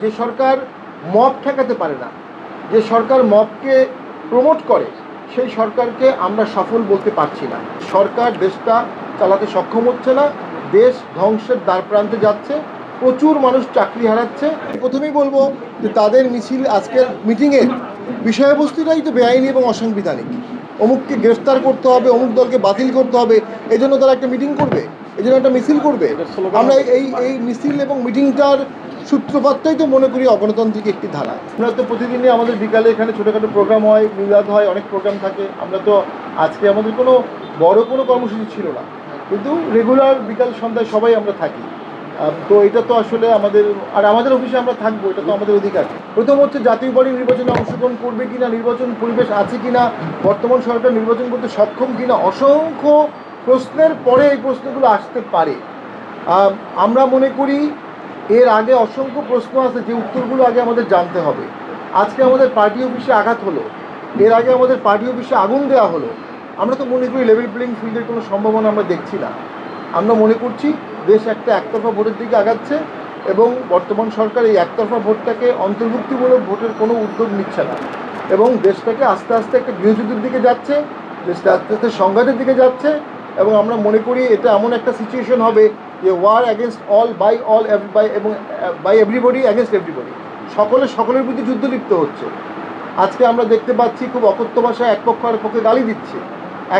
যে সরকার মব ঠেকাতে পারে না যে সরকার মবকে প্রমোট করে সেই সরকারকে আমরা সফল বলতে পারছি না। সরকার দেশটা চালাতে সক্ষম হচ্ছে না দেশ ধ্বংসের দ্বার প্রান্তে যাচ্ছে প্রচুর মানুষ চাকরি হারাচ্ছে। প্রথমেই বলব যে তাদের মিছিল আজকের মিটিংয়ের বিষয়বস্তুটাই তো বেআইনি এবং অসাংবিধানিক। অমুককে গ্রেফতার করতে হবে অমুক দলকে বাতিল করতে হবে এই জন্য তারা একটা মিটিং করবে এই জন্য একটা মিছিল করবে। আমরা এই এই মিছিল এবং মিটিংটার সূত্রপাতটাই তো মনে করি অগণতান্ত্রিক একটি ধারা। আমরা তো প্রতিদিনই আমাদের বিকালে এখানে ছোটোখাটো প্রোগ্রাম হয় মিলাদ হয়, অনেক প্রোগ্রাম থাকে। আমরা তো আজকে আমাদের কোনো বড় কোনো কর্মসূচি ছিল না। কিন্তু রেগুলার বিকাল সন্ধ্যায় সবাই আমরা থাকি। তো এটা তো আসলে আমাদের, আর আমাদের অফিসে আমরা থাকব, এটা তো আমাদের অধিকার। প্রথম হচ্ছে জাতীয় বডি নির্বাচনে অংশগ্রহণ করবে কিনা, নির্বাচন পরিবেশ আছে কিনা, বর্তমান সরকার নির্বাচন করতে সক্ষম কিনা, অসংখ্য প্রশ্নের পরে এই প্রশ্নগুলো আসতে পারে। আমরা মনে করি এর আগে অসংখ্য প্রশ্ন আছে যে উত্তরগুলো আগে আমাদের জানতে হবে। আজকে আমাদের পার্টি অফিসে আঘাত হলো। এর আগে আমাদের পার্টি অফিসে আগুন দেওয়া হলো। আমরা তো মনে করি লেভেল প্লেইং ফিল্ডের কোনো সম্ভাবনা আমরা দেখছি না। আমরা মনে করছি দেশ একটা একতরফা ভোটের দিকে আগাচ্ছে এবং বর্তমান সরকার এই একতরফা ভোটটাকে অন্তর্ভুক্তিমূলক ভোটের কোনো উদ্যোগ নিচ্ছে না এবং দেশটাকে আস্তে আস্তে একটা গৃহযুদ্ধের দিকে যাচ্ছে, দেশটা আস্তে আস্তে সংঘাতের দিকে যাচ্ছে এবং আমরা মনে করি এটা এমন একটা সিচুয়েশন হবে যে war against all by all by এবং বাই এভরিবডি অ্যাগেনস্ট এভরিবডি সকলে সকলের প্রতি যুদ্ধ লিপ্ত হচ্ছে। আজকে আমরা দেখতে পাচ্ছি খুব অকথ্য ভাষায় এক পক্ষ আর পক্ষে গালি দিচ্ছে।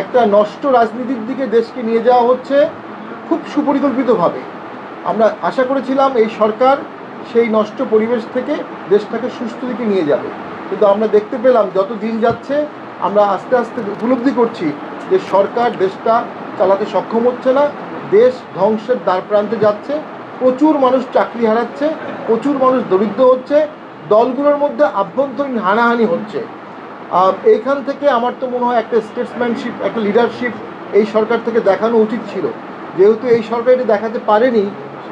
একটা নষ্ট রাজনীতির দিকে দেশকে নিয়ে যাওয়া হচ্ছে খুব সুপরিকল্পিতভাবে। আমরা আশা করেছিলাম এই সরকার সেই নষ্ট পরিবেশ থেকে দেশটাকে সুস্থ দিকে নিয়ে যাবে। কিন্তু আমরা দেখতে পেলাম যত দিন যাচ্ছে, আমরা আস্তে আস্তে উপলব্ধি করছি যে সরকার দেশটা চালাতে সক্ষম হচ্ছে না। দেশ ধ্বংসের দ্বার প্রান্তে যাচ্ছে, প্রচুর মানুষ চাকরি হারাচ্ছে, প্রচুর মানুষ দরিদ্র হচ্ছে, দলগুলোর মধ্যে আভ্যন্তরীণ হানাহানি হচ্ছে। এইখান থেকে আমার তো মনে হয় একটা স্টেটসম্যানশিপ একটা লিডারশিপ এই সরকার থেকে দেখানো উচিত ছিল। যেহেতু এই সরকার এটা দেখাতে পারেনি,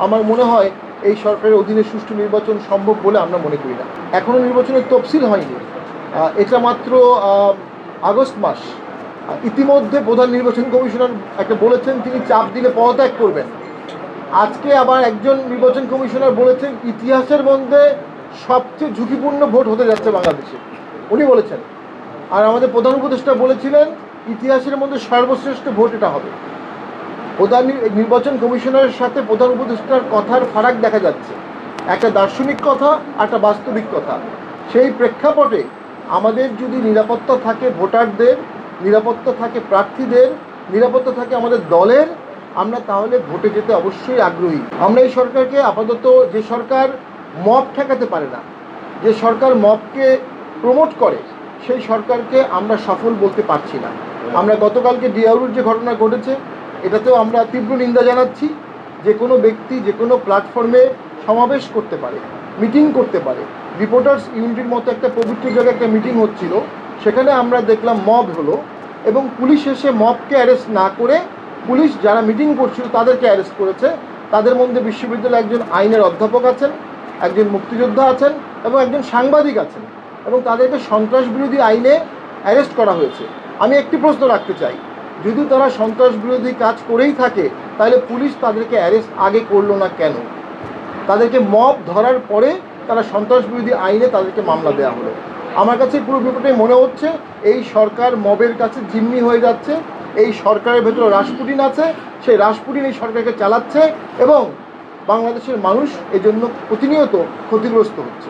আমার মনে হয় এই সরকারের অধীনে সুষ্ঠু নির্বাচন সম্ভব বলে আমরা মনে করি না। এখনও নির্বাচনের তফসিল হয়নি। এটা মাত্র আগস্ট মাস। ইতিমধ্যে প্রধান নির্বাচন কমিশনার একটা বলেছেন, তিনি চাপ দিলে পদত্যাগ করবেন। আজকে আবার একজন নির্বাচন কমিশনার বলেছেন, ইতিহাসের মধ্যে সবচেয়ে ঝুঁকিপূর্ণ ভোট হতে যাচ্ছে বাংলাদেশে। উনি বলেছেন, আর আমাদের প্রধান উপদেষ্টা বলেছিলেন, ইতিহাসের মধ্যে সর্বশ্রেষ্ঠ ভোট এটা হবে। প্রধান নির্বাচন কমিশনারের সাথে প্রধান উপদেষ্টার কথার ফারাক দেখা যাচ্ছে। একটা দার্শনিক কথা একটা বাস্তবিক কথা। সেই প্রেক্ষাপটে আমাদের যদি নিরাপত্তা থাকে ভোটারদের নিরাপত্তা থাকে প্রার্থীদের, নিরাপত্তা থাকে আমাদের দলের, আমরা তাহলে ভোটে যেতে অবশ্যই আগ্রহী। আমরা এই সরকারকে আপাতত যে সরকার মব ঠেকাতে পারে না, যে সরকার মবকে প্রমোট করে, সেই সরকারকে আমরা সফল বলতে পারছি না। আমরা গতকালকে ডিআউরুর যে ঘটনা ঘটেছে, এটাতেও আমরা তীব্র নিন্দা জানাচ্ছি, যে কোনো ব্যক্তি যে কোনো প্ল্যাটফর্মে সমাবেশ করতে পারে, মিটিং করতে পারে। রিপোর্টার্স ইউনিটির মতো একটা পবিত্র জায়গায় একটা মিটিং হচ্ছিল সেখানে আমরা দেখলাম মব হলো এবং পুলিশ এসে মবকে অ্যারেস্ট না করে পুলিশ যারা মিটিং করছিল তাদেরকে অ্যারেস্ট করেছে। তাদের মধ্যে বিশ্ববিদ্যালয়ে একজন আইনের অধ্যাপক আছেন, একজন মুক্তিযোদ্ধা আছেন এবং একজন সাংবাদিক আছেন এবং তাদেরকে সন্ত্রাস বিরোধী আইনে অ্যারেস্ট করা হয়েছে। আমি একটি প্রশ্ন রাখতে চাই, যদি তারা সন্ত্রাস বিরোধী কাজ করেই থাকে, তাহলে পুলিশ তাদেরকে অ্যারেস্ট আগে করল না কেন? তাদেরকে মব ধরার পরে তারা সন্ত্রাস বিরোধী আইনে তাদেরকে মামলা দেওয়া হলো। আমার কাছে পুরো ব্যাপারটাই মনে হচ্ছে, এই সরকার মবের কাছে জিম্মি হয়ে যাচ্ছে, এই সরকারের ভেতরে রাসপুটিন আছে, সেই রাসপুটিন এই সরকারকে চালাচ্ছে এবং বাংলাদেশের মানুষ এজন্য প্রতিনিয়ত ক্ষতিগ্রস্ত হচ্ছে।